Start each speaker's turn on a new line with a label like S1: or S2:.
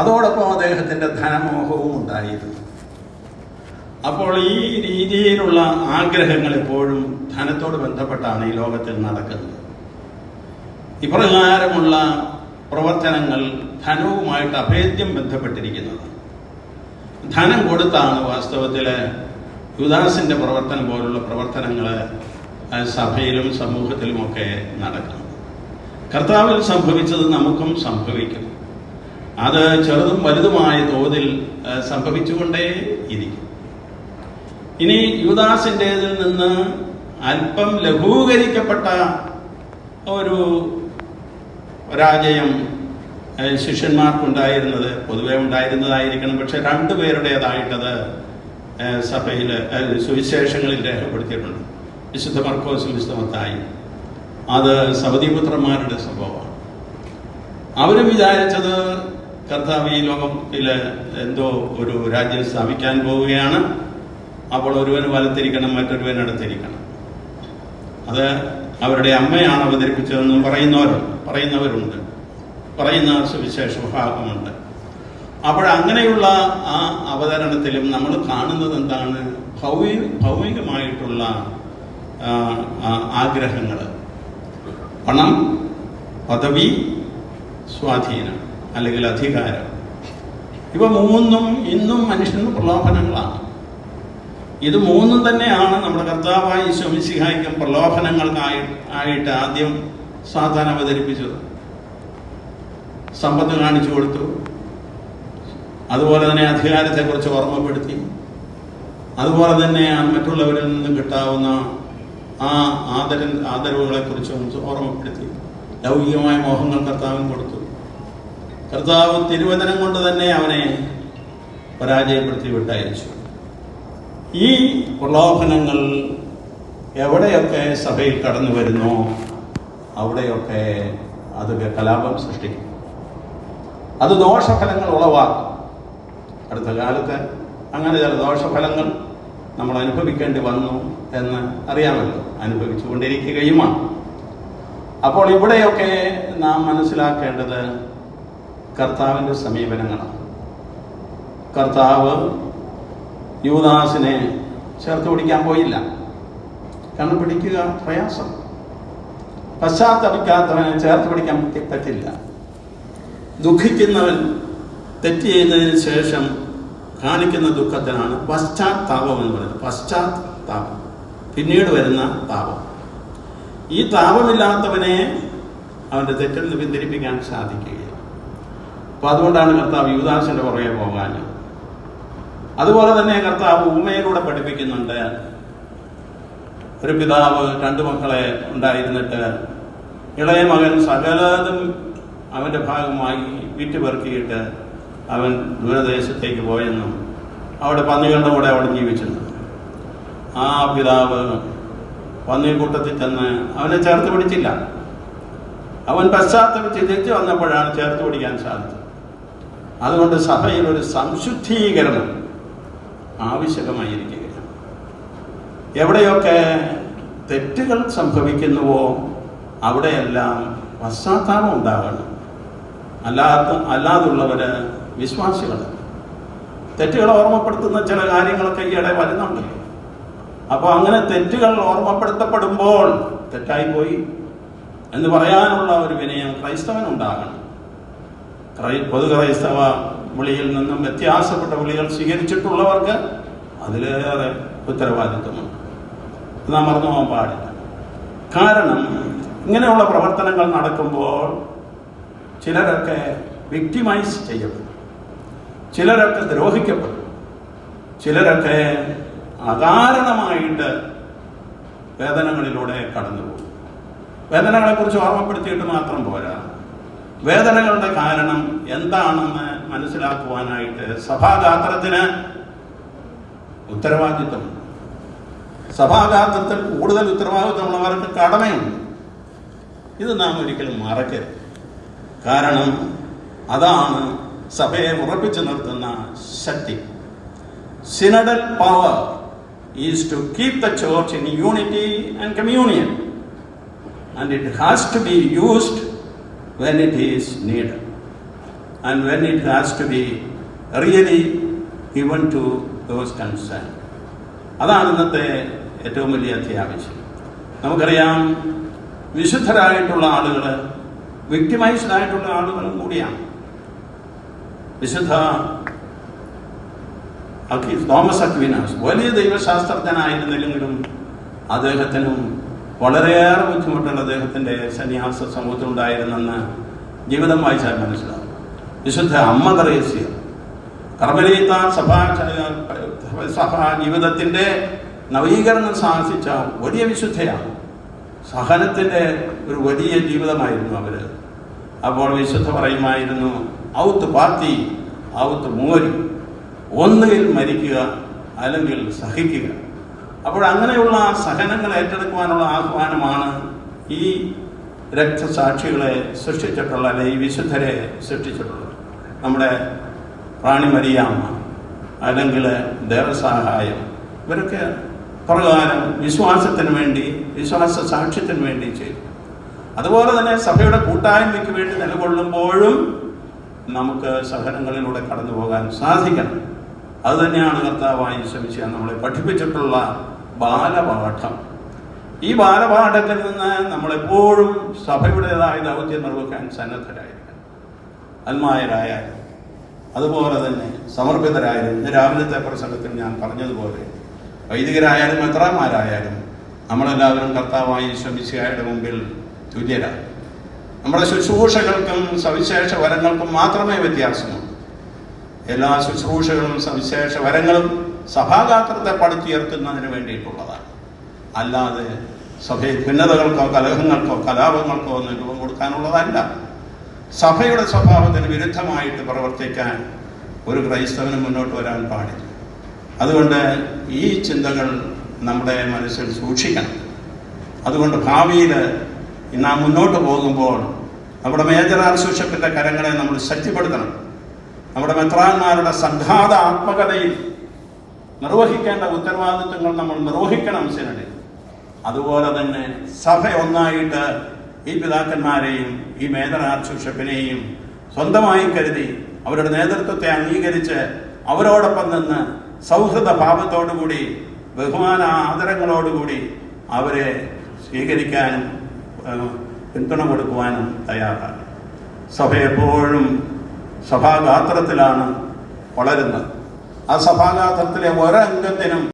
S1: അതോടൊപ്പം അദ്ദേഹത്തിന്റെ ധനമോഹവും ഉണ്ടായിരുന്നു. അപ്പോൾ ഈ രീതിയിലുള്ള ആഗ്രഹങ്ങൾ എപ്പോഴും ധനത്തോട് ബന്ധപ്പെട്ടാണ് ഈ ലോകത്തിൽ നടക്കുന്നത്. ഇപ്രകാരമുള്ള പ്രവർത്തനങ്ങൾ ധനവുമായിട്ട് അഭേദ്യം ബന്ധപ്പെട്ടിരിക്കുന്നത് ധനം കൊടുത്താണ് വാസ്തവത്തിൽ യുദാസിന്റെ പ്രവർത്തനം പോലുള്ള പ്രവർത്തനങ്ങൾ സഭയിലും സമൂഹത്തിലുമൊക്കെ നടക്കുന്നത്. കർത്താവിൽ സംഭവിച്ചത് നമുക്കും സംഭവിക്കും. അത് ചെറുതും വലുതുമായ തോതിൽ സംഭവിച്ചുകൊണ്ടേ ഇരിക്കും ഇനി യുദാസിന്റെതിൽ നിന്ന് അല്പം ലഘൂകരിക്കപ്പെട്ട ഒരു പരാജയം ശിഷ്യന്മാർക്കുണ്ടായിരുന്നത് പൊതുവെ ഉണ്ടായിരുന്നതായിരിക്കണം. പക്ഷെ രണ്ടുപേരുടേതായിട്ടത് സഭയിൽ സുവിശേഷങ്ങളിൽ രേഖപ്പെടുത്തിയിട്ടുണ്ട്. വിശുദ്ധ മർക്കോസും വിശുദ്ധ മത്തായി അത് സവതിപുത്രന്മാരുടെ സ്വഭാവമാണ് അവർ വിചാരിച്ചത് കർത്താവ് ഈ ലോകത്തിൽ എന്തോ ഒരു രാജ്യം സ്ഥാപിക്കാൻ പോവുകയാണ്. അപ്പോൾ ഒരുവൻ വലത്തിരിക്കണം മറ്റൊരുവൻ അടുത്തിരിക്കണം. അത് അവരുടെ അമ്മയാണ് അവതരിപ്പിച്ചതെന്നും പറയുന്നവർ പറയുന്നവരുണ്ട്. പറയുന്ന സുവിശേഷ ഭാഗമുണ്ട് അപ്പോൾ അങ്ങനെയുള്ള ആ അവതരണത്തിലും നമ്മൾ കാണുന്നത് എന്താണ്? ഭൗമിക ഭൗമികമായിട്ടുള്ള ആഗ്രഹങ്ങൾ പണം പദവി സ്വാധീനം അല്ലെങ്കിൽ അധികാരം. ഇവ മൂന്നും ഇന്നും മനുഷ്യന് പ്രലോഭനങ്ങളാണ്. ഇത് മൂന്നും തന്നെയാണ് നമ്മുടെ കർത്താവായി ശമിസിഹായിക്കും പ്രലോഭനങ്ങൾക്കായി ആയിട്ട് ആദ്യം സാധാരണ അവതരിപ്പിച്ചത്. സമ്പത്ത് കാണിച്ചു കൊടുത്തു. അതുപോലെ തന്നെ അധികാരത്തെക്കുറിച്ച് ഓർമ്മപ്പെടുത്തി. അതുപോലെ തന്നെ മറ്റുള്ളവരിൽ നിന്നും കിട്ടാവുന്ന ആ ആദര ആദരവുകളെ കുറിച്ചും ഓർമ്മപ്പെടുത്തി. ലൗകികമായ മോഹങ്ങൾ കർത്താവിന് കൊടുത്തു. കർത്താവ് തിരുവചനം കൊണ്ട് തന്നെ അവനെ പരാജയപ്പെടുത്തി വിട്ടയച്ചു. ഈ പ്രലോഭനങ്ങൾ എവിടെയൊക്കെ സഭയിൽ കടന്നു വരുന്നോ അവിടെയൊക്കെ അത് കലാപം സൃഷ്ടിക്കും. അത് ദോഷഫലങ്ങൾ ഉളവാക്കും. അടുത്ത കാലത്ത് അങ്ങനെ ചില ദോഷഫലങ്ങൾ നമ്മൾ അനുഭവിക്കേണ്ടി വന്നു എന്ന് അറിയാമല്ലോ. അനുഭവിച്ചു കൊണ്ടിരിക്കുകയുമാണ് അപ്പോൾ ഇവിടെയൊക്കെ നാം മനസ്സിലാക്കേണ്ടത് കർത്താവിന്റെ സമീപനങ്ങളാണ്. കർത്താവ് യുവദാസിനെ ചേർത്ത് പിടിക്കാൻ പോയില്ല. കാരണം പിടിക്കുക പ്രയാസം. പശ്ചാത്തപിക്കാത്തവനെ ചേർത്ത് പിടിക്കാൻ പറ്റി- പറ്റില്ല. ദുഃഖിക്കുന്നവൻ തെറ്റ് ചെയ്യുന്നതിന് ശേഷം കാണിക്കുന്ന ദുഃഖത്തിനാണ് പശ്ചാത്താപം എന്ന് പറയുന്നത്. പശ്ചാത്താപം. പിന്നീട് വരുന്ന താപം. ഈ താപമില്ലാത്തവനെ അവന്റെ തെറ്റിൽ നിന്ന് പിന്തിരിപ്പിക്കാൻ സാധിക്കുകയില്ല. അപ്പൊ അതുകൊണ്ടാണ് കർത്താവ് യുവദാസിന്റെ പുറകെ പോകാൻ. അതുപോലെ തന്നെ കർത്താവ് ഉമ്മയിലൂടെ പഠിപ്പിക്കുന്നുണ്ട്. ഒരു പിതാവ് രണ്ടു മക്കളെ ഉണ്ടായിരുന്നിട്ട് ഇളയ മകൻ സകലതും അവന്റെ ഭാഗമായി വിറ്റുപെറുക്കിയിട്ട് അവൻ ദൂരദേശത്തേക്ക് പോയെന്നും അവിടെ പന്നികളുടെ കൂടെ അവിടെ ജീവിച്ചെന്നും ആ പിതാവ് പന്നി കൂട്ടത്തിൽ ചെന്ന് അവനെ ചേർത്ത് പിടിച്ചില്ല. അവൻ പശ്ചാത്തപിച്ച് തിരിച്ചു വന്നപ്പോഴാണ് ചേർത്ത് പിടിക്കാൻ സാധിച്ചത്. അതുകൊണ്ട് സഭയിൽ ഒരു സംശുദ്ധീകരണം ആവശ്യകമായിരിക്കുകയാണ്. എവിടെയൊക്കെ തെറ്റുകൾ സംഭവിക്കുന്നുവോ അവിടെയെല്ലാം പശ്ചാത്താപം ഉണ്ടാകണം. അല്ലാത്ത അല്ലാതുള്ളവര് വിശ്വാസികൾ തെറ്റുകൾ ഓർമ്മപ്പെടുത്തുന്ന ചില കാര്യങ്ങളൊക്കെ ഈയിടെ വരുന്നുണ്ട്. അപ്പോൾ അങ്ങനെ തെറ്റുകൾ ഓർമ്മപ്പെടുത്തപ്പെടുമ്പോൾ തെറ്റായി പോയി എന്ന് പറയാനുള്ള ഒരു വിനയം ക്രൈസ്തവനുണ്ടാകണം. ഉണ്ടാകണം പൊതു ക്രൈസ്തവ വിളിയിൽ നിന്നും വ്യത്യാസപ്പെട്ട വിളികൾ സ്വീകരിച്ചിട്ടുള്ളവർക്ക് അതിലേറെ ഉത്തരവാദിത്വമുണ്ട്. നാം മറന്നു പോകാൻ പാടില്ല. കാരണം ഇങ്ങനെയുള്ള പ്രവർത്തനങ്ങൾ നടക്കുമ്പോൾ ചിലരൊക്കെ വിക്ടിമൈസ് ചെയ്യപ്പെടും. ചിലരൊക്കെ ദ്രോഹിക്കപ്പെടും. ചിലരൊക്കെ അകാരണമായിട്ട് വേദനകളിലൂടെ കടന്നുപോകും. വേദനകളെക്കുറിച്ച് ഓർമ്മപ്പെടുത്തിയിട്ട് മാത്രം പോരാ. വേദനകളുടെ കാരണം എന്താണെന്ന് മനസ്സിലാക്കുവാനായിട്ട് സഭാഗാത്രത്തിന് ഉത്തരവാദിത്വമുണ്ട്. സഭാഗാത്രത്തിൽ കൂടുതൽ ഉത്തരവാദിത്വമുള്ളവർക്ക് കടമയുണ്ട്. ഇത് നാം ഒരിക്കലും മറക്കരുത്. കാരണം അതാണ് സഭയെ ഉറപ്പിച്ചു നിർത്തുന്ന ശക്തി. Synodal power is to keep the church in unity and communion and it has to be used when it is need and when it has to be really given to those concerned. അതാണ് ഇന്നത്തെ ഏറ്റവും വലിയ അത്യാവശ്യം. നമുക്കറിയാം വിശുദ്ധരായിട്ടുള്ള ആളുകൾ victimised ആയിട്ടുള്ള ആളുകളും കൂടിയാണ്. വിശുദ്ധ തോമസ് അക്വിനാസ് വലിയ ദൈവശാസ്ത്രജ്ഞനായിരുന്നില്ലെങ്കിലും അദ്ദേഹത്തിനും വളരെയേറെ ബുദ്ധിമുട്ടുള്ള അദ്ദേഹത്തിന്റെ സന്യാസ സമൂഹത്തിൽ ഉണ്ടായിരുന്നെന്ന് ജീവിതം വായിച്ചാൽ മനസ്സിലാവും വിശുദ്ധ അമ്മ തെരേസ്യ കർമ്മലീത്ത സഭാ സഭാ ജീവിതത്തിന്റെ നവീകരണം സാധിച്ച വലിയ വിശുദ്ധയാണ്. സഹനത്തിന്റെ ഒരു വലിയ ജീവിതമായിരുന്നു അവർ അപ്പോൾ വിശുദ്ധ പറയുമായിരുന്നു ഔത്ത് പാത്തി ഔത്ത് മൂരി. ഒന്നുകിൽ മരിക്കുക അല്ലെങ്കിൽ സഹിക്കുക. അപ്പോൾ അങ്ങനെയുള്ള സഹനങ്ങൾ ഏറ്റെടുക്കുവാനുള്ള ആഹ്വാനമാണ് ഈ രക്തസാക്ഷികളെ സൃഷ്ടിച്ചിട്ടുള്ള അല്ലെ ഈ വിശുദ്ധരെ സൃഷ്ടിച്ചിട്ടുള്ളത്. നമ്മുടെ പ്രാണിമരിയാമ്മ മരിയാമ്മ അല്ലെങ്കിൽ ദേവസഹായം. ഇവരൊക്കെ പ്രകാരം വിശ്വാസത്തിന് വേണ്ടി വിശ്വാസ സാക്ഷ്യത്തിന് വേണ്ടി ചെയ്തു. അതുപോലെ തന്നെ സഭയുടെ കൂട്ടായ്മയ്ക്ക് വേണ്ടി നിലകൊള്ളുമ്പോഴും നമുക്ക് സഹനങ്ങളിലൂടെ കടന്നു പോകാൻ സാധിക്കണം. അത് തന്നെയാണ് കർത്താവായി ശ്രമിച്ച നമ്മളെ പഠിപ്പിച്ചിട്ടുള്ള ബാലപാഠം. ഈ ബാലപാഠത്തിൽ നിന്ന് നമ്മളെപ്പോഴും സഭയുടേതായ ദൗത്യം നിർവഹിക്കാൻ സന്നദ്ധരായിരിക്കണം. അന്മായരായാലും അതുപോലെ തന്നെ സമർപ്പിതരായാലും രാവിലത്തെ പ്രസംഗത്തിൽ ഞാൻ പറഞ്ഞതുപോലെ വൈദികരായാലും മെത്രാന്മാരായാലും നമ്മളെല്ലാവരും കർത്താവായി ശ്രമിച്ചയുടെ മുമ്പിൽ തുല്യരാണ് നമ്മുടെ ശുശ്രൂഷകൾക്കും സവിശേഷ വരങ്ങൾക്കും മാത്രമേ വ്യത്യാസമുള്ളൂ. എല്ലാ ശുശ്രൂഷകളും സവിശേഷ വരങ്ങളും സഭാഗാത്രത്തെ പടുത്തുയർത്തുന്നതിന് വേണ്ടിയിട്ടുള്ളതാണ്. അല്ലാതെ സഭയിൽ ഭിന്നതകൾക്കോ കലഹങ്ങൾക്കോ കലാപങ്ങൾക്കോ ഒന്നും രൂപം കൊടുക്കാനുള്ളതല്ല. സഭയുടെ സ്വഭാവത്തിന് വിരുദ്ധമായിട്ട് പ്രവർത്തിക്കാൻ ഒരു ക്രൈസ്തവന് മുന്നോട്ട് വരാൻ പാടില്ല. അതുകൊണ്ട് ഈ ചിന്തകൾ നമ്മുടെ മനസ്സിൽ സൂക്ഷിക്കണം. അതുകൊണ്ട് ഭാവിയിൽ നാം മുന്നോട്ട് പോകുമ്പോൾ നമ്മുടെ മേജർ ആർസുഷപ്പിന്റെ കരങ്ങളെ നമ്മൾ ശക്തിപ്പെടുത്തണം. നമ്മുടെ മെത്രാന്മാരുടെ സംഘാത ആത്മകഥയിൽ നിർവഹിക്കേണ്ട ഉത്തരവാദിത്വങ്ങൾ നമ്മൾ നിർവഹിക്കണം സിനഡിൽ അതുപോലെ തന്നെ സഭ ഒന്നായിട്ട് ഈ പിതാക്കന്മാരെയും ഈ മേജർ ആർച്ച്ബിഷപ്പിനെയും സ്വന്തമായി കരുതി അവരുടെ നേതൃത്വത്തെ അംഗീകരിച്ച് അവരോടൊപ്പം നിന്ന് സൗഹൃദ ഭാവത്തോടുകൂടി ബഹുമാന ആദരങ്ങളോടുകൂടി അവരെ സ്വീകരിക്കാനും പിന്തുണ കൊടുക്കുവാനും തയ്യാറാണ്. സഭ എപ്പോഴും സഭാഗാത്രത്തിലാണ് വളരുന്നത്. ആ സഭാഗാത്രത്തിലെ ഒരംഗത്തിനും